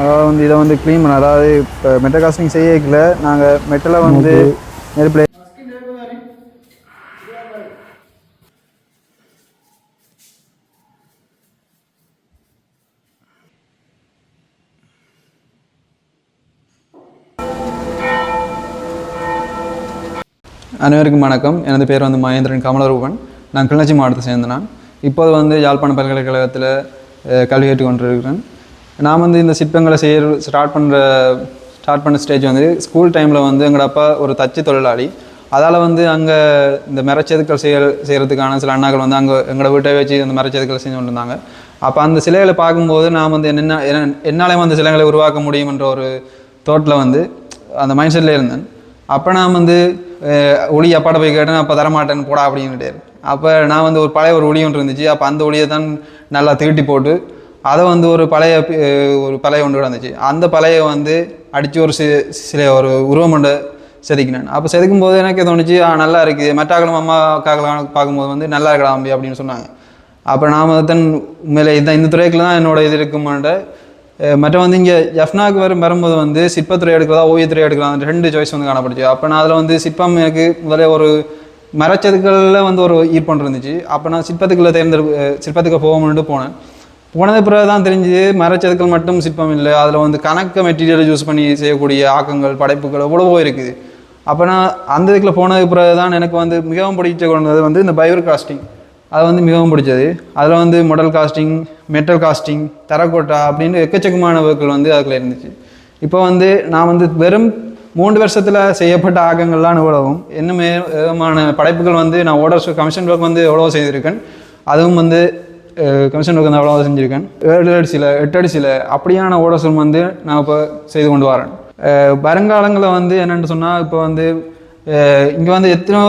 அதாவது வந்து இதை வந்து க்ளீன் பண்ண அதாவது இப்போ மெட்டல் காஸ்டிங் செய்யல நாங்கள் மெட்டலை வந்து நெருப்பில் அனைவருக்கும் வணக்கம். எனது பேர் வந்து மகேந்திரன் கமலரூபன். நான் கிளிநொச்சி மாவட்டத்தை சேர்ந்த நான். இப்போது வந்து யாழ்ப்பாண பல்கலைக்கழகத்தில் கல்வி கேட்டு கொண்டிருக்கிறேன். நான் வந்து இந்த சிற்பங்களை செய்ய ஸ்டார்ட் பண்ணுற ஸ்டார்ட் பண்ண ஸ்டேஜ் வந்து ஸ்கூல் டைமில் வந்து எங்களோட அப்பா ஒரு தச்சு தொழிலாளி. அதால் வந்து அங்கே இந்த மரச்செதுக்கள் செய்ய செய்கிறதுக்கான சில அண்ணாக்கள் வந்து அங்கே எங்களோட வீட்டை வச்சு அந்த மரச்செதுக்கள் செஞ்சு கொண்டு இருந்தாங்க அப்போ அந்த சிலைகளை பார்க்கும்போது நான் வந்து என்னென்ன என்ன- என்னாலையும் அந்த சிலைகளை உருவாக்க முடியும்ன்ற ஒரு தோட்டில் வந்து அந்த மைண்ட் செட்டில் இருந்தேன். அப்போ நான் வந்து ஒளி அப்பாட்ட போய் கேட்டேன் அப்போ தரமாட்டேன்னு போடா கேட்டேன் அப்போ நான் வந்து ஒரு பழைய ஒரு ஒளி ஒன்று இருந்துச்சு. அப்போ அந்த ஒளியை தான் நல்லா தீட்டி போட்டு அதை வந்து ஒரு பழைய ஒரு பழைய ஒன்று இருந்துச்சு. அந்த பழைய வந்து அடித்து ஒரு சி சில ஒரு உருவம் கொண்டு செதுக்கினேன். அப்போ செதுக்கும் போது எனக்கு தோணுச்சு ஆ நல்லா இருக்குது மற்றாக்களும் அம்மா அக்காக்களும் பார்க்கும்போது வந்து நல்லா இருக்கலாம் அம்பி அப்படின்னு சொன்னாங்க. அப்போ நான் தான் உண்மையிலே இதான் இந்த துறைக்குள்ள தான் என்னோட இது இருக்குமான்ற மற்ற வந்து இங்கே எஃப்னாக்கு வரும் வரும்போது வந்து சிற்பத்துறை எடுக்கிறதா ஓவியத்துறை எடுக்கலாம் அந்த ரெண்டு சாய்ஸ் வந்து காணப்படுச்சு அப்போ நான் அதில் வந்து சிற்பம் எனக்கு முதல்ல ஒரு மரச்சதுக்களில் வந்து ஒரு ஈர்ப்பொன்று இருந்துச்சு. அப்போ நான் சிற்பத்துக்குள்ள தேர்ந்தெடு சிற்பத்துக்கு போகணுன்ட்டு போனேன். போனது பிறகு தான் தெரிஞ்சுது. மரச்சதுக்கள் மட்டும் சிற்பம் இல்லை. அதில் வந்து கணக்க மெட்டீரியல் யூஸ் பண்ணி செய்யக்கூடிய ஆக்கங்கள் படைப்புகள் எவ்வளவோ இருக்குது. அப்போ நான் அந்த இதுக்குள்ள போனது பிறகு தான் எனக்கு வந்து மிகவும் பிடிச்ச கொண்டது வந்து இந்த பயோர் காஸ்டிங் அது வந்து மிகவும் பிடிச்சது. அதில் வந்து model casting metal casting terracotta அப்படின்னு எக்கச்சக்கமான ஒர்க்குகள் வந்து அதில் இருந்துச்சு. இப்போ வந்து நான் வந்து வெறும் மூன்று வருஷத்தில் செய்யப்பட்ட ஆக்கங்கள்லாம் இவ்வளவும். இன்னும் விதமான படைப்புகள் வந்து நான் ஓடர்ஸ் கமிஷன் ஒர்க் வந்து எவ்வளோ செய்திருக்கேன். அதுவும் வந்து கமிஷன் ஒர்க் வந்து எவ்வளோ செஞ்சுருக்கேன் ஏழு அடிச்சில் எட்டு அடிச்சில் அப்படியான ஓடசம் வந்து நான் இப்போ செய்து கொண்டு வரேன் வருங்காலங்களில் வந்து என்னென்னு சொன்னால் இப்போ வந்து இங்கே வந்து எத்தனையோ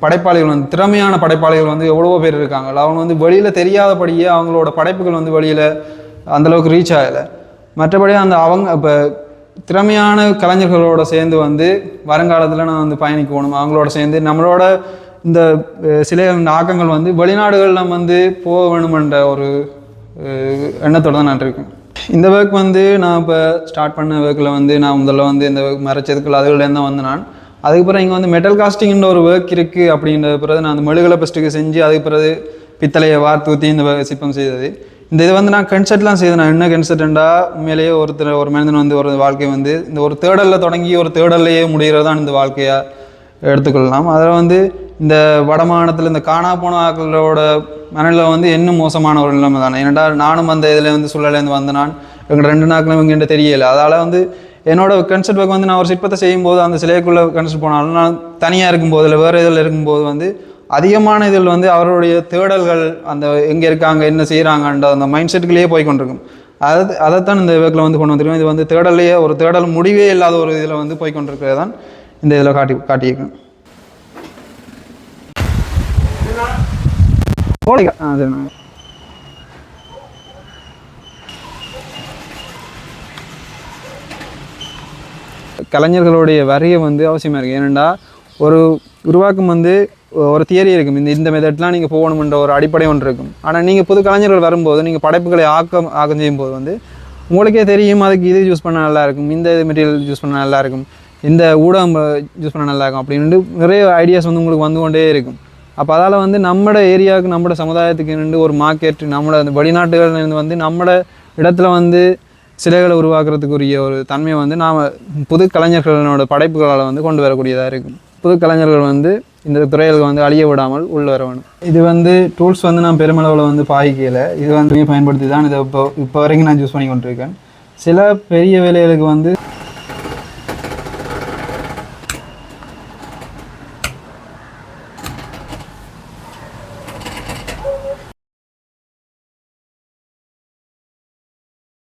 படைப்பாளிகள் வந்து திறமையான படைப்பாளிகள் வந்து எவ்வளவோ பேர் இருக்காங்க அவங்க வந்து வெளியில் தெரியாதபடியே அவங்களோட படைப்புகள் வந்து வெளியில் அந்தளவுக்கு ரீச் ஆகலை மற்றபடி அந்த அவங்க இப்போ திறமையான கலைஞர்களோட சேர்ந்து வந்து வருங்காலத்தில் நான் வந்து பயணிக்கணும் அவங்களோட சேர்ந்து நம்மளோட இந்த சிலைகள் சில ஆக்கங்கள் வந்து வெளிநாடுகளில் வந்து போக வேணுமென்ற ஒரு எண்ணத்தோடு எண்ணத்தோட தான் நான் இருக்கேன். இந்த ஒர்க் வந்து நான் இப்போ ஸ்டார்ட் பண்ண ஒர்க்கில் வந்து நான் முதல்ல வந்து இந்த ஒர்க் மரச்சதுக்கள் அதுலேருந்து தான் வந்து நான். அதுக்கப்புறம் இங்கே வந்து மெட்டல் காஸ்டிங்ன்ற ஒரு ஒர்க் இருக்குது அப்படின்ற பிறகு நான் அந்த மெழுகலை ஃபஸ்ட்டுக்கு செஞ்சு அதுக்கு பிறகு பித்தளையை வார்த்து ஊற்றி இந்த சிற்பம் செய்தது. இந்த இது வந்து நான் கன்செர்ட்லாம் செய்தேன் நான். என்ன கன்செர்ட்ண்டா உண்மையிலேயே ஒருத்தர் ஒரு மனிதன் வந்து ஒரு வாழ்க்கை வந்து இந்த ஒரு தேடலில் தொடங்கி ஒரு தேடல்லையே முடிகிறதான் இந்த வாழ்க்கையாக எடுத்துக்கொள்ளலாம். அதில் வந்து இந்த வடமாநிலத்தில் இந்த காணா போன ஆக்களோட மனநிலை வந்து இன்னும் மோசமான ஒரு நிலைமை தானே. ஏன்னா நானும் அந்த இதில் வந்து சூழலேருந்து வந்த நான் எங்கள் ரெண்டு நாட்களும் இங்கே தெரியல. அதால் வந்து என்னோட கன்சர்ட் ஒர்க் வந்து நான் ஒரு சிற்பத்தை செய்யும்போது அந்த சிலைக்குள்ளே கன்சர்ட் போனாலும் நான் தனியாக இருக்கும்போது இல்லை வேறு இதில் இருக்கும்போது வந்து அதிகமான இதில் வந்து அவருடைய தேடல்கள் அந்த எங்கே இருக்காங்க என்ன செய்கிறாங்கன்ற அந்த மைண்ட் செட்டுக்குள்ளேயே போய் கொண்டிருக்கும். அதை அதைத்தான் இந்த வேக்கில் வந்து கொண்டு வந்திருக்கோம் இது வந்து தேடல்லையே ஒரு தேடல் முடிவே இல்லாத ஒரு இதில் வந்து போய் கொண்டிருக்கிறது தான் இந்த இதில் காட்டி காட்டியிருக்கேன். கோழிக்கா ஆ சரிண்ணா கலைஞர்களுடைய வரியை வந்து அவசியமாக இருக்குது ஏனெண்டா ஒரு உருவாக்கம் வந்து ஒரு தியரி இருக்கும். இந்த இந்த மெத்தட்லாம் நீங்கள் போகணுமென்ற ஒரு அடிப்படை ஒன்று இருக்கும். ஆனால் நீங்கள் புது கலைஞர்கள் வரும்போது நீங்கள் படைப்புகளை ஆக்கம் ஆக்கம் செய்யும்போது வந்து உங்களுக்கே தெரியும் அதுக்கு இது யூஸ் பண்ண நல்லா இருக்கும் இந்த மெட்டீரியல் யூஸ் பண்ண நல்லா இருக்கும் இந்த ஊடகம் யூஸ் பண்ண நல்லாயிருக்கும் அப்படின்ட்டு நிறைய ஐடியாஸ் வந்து உங்களுக்கு வந்து கொண்டே இருக்கும். அப்போ அதால் வந்து நம்மட ஏரியாவுக்கு நம்மட சமுதாயத்துக்கு நின்று ஒரு மார்க்கெட் நம்மளோட அந்த வெளிநாட்டுகள்லேருந்து வந்து நம்மட இடத்துல வந்து சிலைகளை உருவாக்குறதுக்குரிய ஒரு தன்மையை வந்து நாம் புது கலைஞர்களோட படைப்புகளால் வந்து கொண்டு வரக்கூடியதாக இருக்கும். புது கலைஞர்கள் வந்து இந்த துறையில் வந்து அழிய விடாமல் உள்ள வர வேணும். இது வந்து டூல்ஸ் வந்து நான் பெருமளவில் வந்து பாய்க்கல இது வந்து பயன்படுத்தி தான் இதை இப்போ இப்போ வரைக்கும் நான் யூஸ் பண்ணி கொண்டிருக்கேன். சில பெரிய வேலைகளுக்கு வந்து